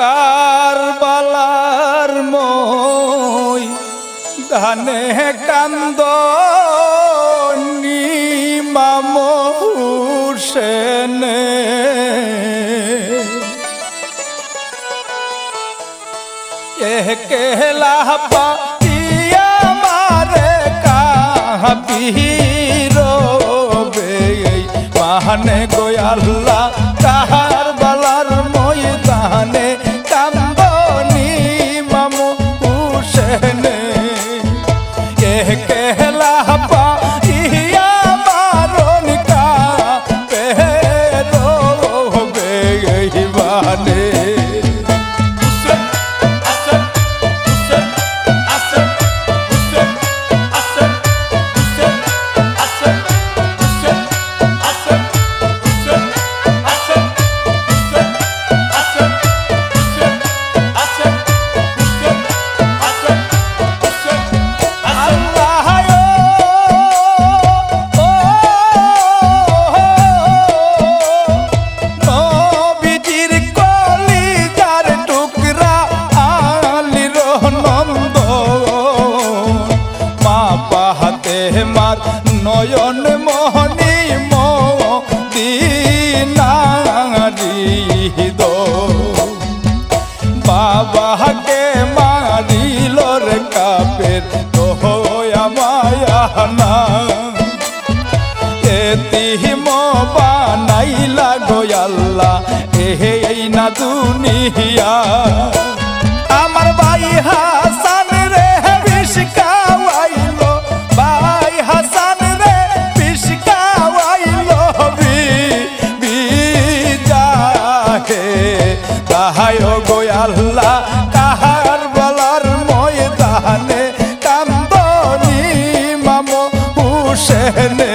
কারবালার মই ধানে কান্দ নিমাম হুসেনে এহ কেহলা গোয়াল্লা কাহা সারা দুনিয়া। আমার ভাই হাসান রে বিষকাওয়াইল ভাই হাসান রে বিষকাওয়াইল বিজাহে তাহাই গো আল্লাহ, তাহার বলার ময়দানে কান্দনি মামো, হুসেনে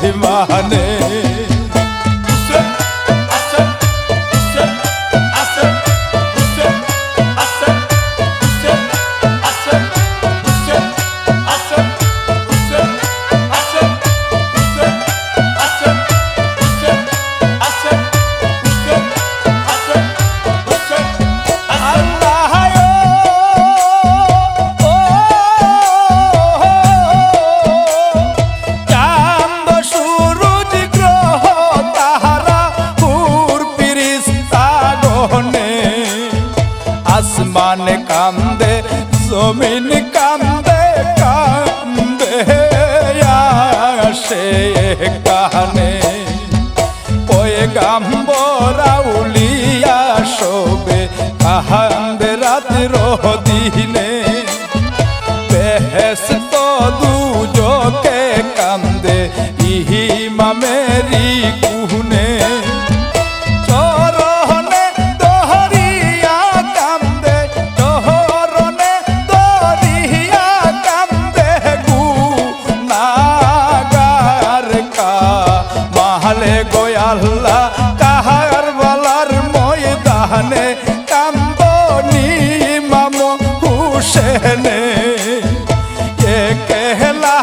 嘿嘛呢？কান্দে জমিন কান্দে কান্দে আসে কানে ওই গাম্বরা উলিয়া শোবে কাহান মানে কান্দনি মাম হুসেনে। একলা